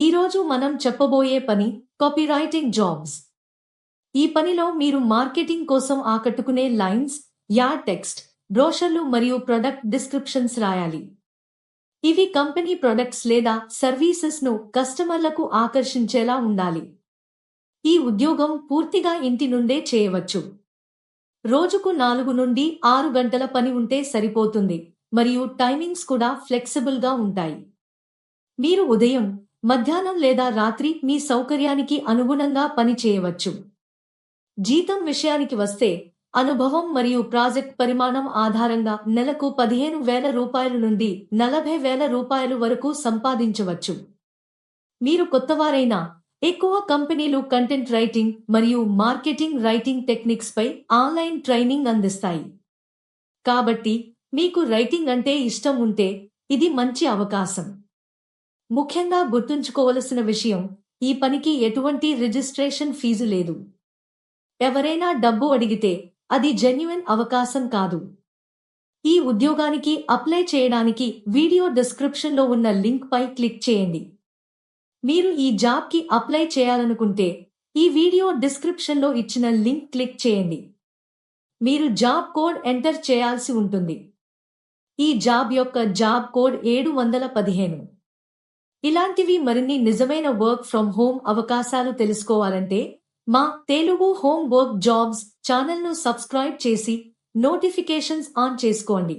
ఈరోజు మనం చెప్పబోయే పని కాపీరైటింగ్ జాబ్స్ ఈ పనిలో మీరు మార్కెటింగ్ కోసం ఆకట్టుకునే లైన్స్ యాడ్ టెక్స్ట్ బ్రోషర్లు మరియు ప్రొడక్ట్ డిస్క్రిప్షన్స్ రాయాలి. ఇవి కంపెనీ ప్రొడక్ట్స్ లేదా సర్వీసెస్ను కస్టమర్లకు ఆకర్షించేలా ఉండాలి. ఈ ఉద్యోగం పూర్తిగా ఇంటి నుండే చేయవచ్చు. రోజుకు నాలుగు నుండి ఆరు గంటల పని ఉంటే సరిపోతుంది మరియు టైమింగ్స్ కూడా ఫ్లెక్సిబుల్గా ఉంటాయి. మీరు ఉదయం మధ్యాహ్నం లేదా రాత్రి మీ సౌకర్యానికి అనుగుణంగా పని చేయవచ్చు. జీతం విషయానికి వస్తే అనుభవం మరియు ప్రాజెక్ట్ పరిమాణం ఆధారంగా నెలకు పదిహేను వేల రూపాయల నుండి నలభై వేల రూపాయలు వరకు సంపాదించవచ్చు. మీరు కొత్తవారైనా ఎక్కువ కంపెనీలు కంటెంట్ రైటింగ్ మరియు మార్కెటింగ్ రైటింగ్ టెక్నిక్స్ పై ఆన్లైన్ ట్రైనింగ్ అందిస్తాయి. కాబట్టి మీకు రైటింగ్ అంటే ఇష్టం ఉంటే ఇది మంచి అవకాశం. ముఖ్యంగా గుర్తుంచుకోవలసిన విషయం ఈ పనికి ఎటువంటి రిజిస్ట్రేషన్ ఫీజు లేదు. ఎవరైనా డబ్బు అడిగితే అది జెన్యున్ అవకాశం కాదు. ఈ ఉద్యోగానికి అప్లై చేయడానికి వీడియో డిస్క్రిప్షన్లో ఉన్న లింక్పై క్లిక్ చేయండి. మీరు ఈ జాబ్కి అప్లై చేయాలనుకుంటే ఈ వీడియో డిస్క్రిప్షన్లో ఇచ్చిన లింక్ క్లిక్ చేయండి. మీరు జాబ్ కోడ్ ఎంటర్ చేయాల్సి ఉంటుంది. ఈ జాబ్ యొక్క జాబ్ కోడ్ ఏడు వందల పదిహేను. ఇలాంటివి మరిన్ని నిజమైన వర్క్ ఫ్రం హోమ్ అవకాశాలు తెలుసుకోవాలంటే మా తెలుగు హోమ్ వర్క్ జాబ్స్ ఛానల్ను సబ్స్క్రైబ్ చేసి నోటిఫికేషన్స్ ఆన్ చేసుకోండి.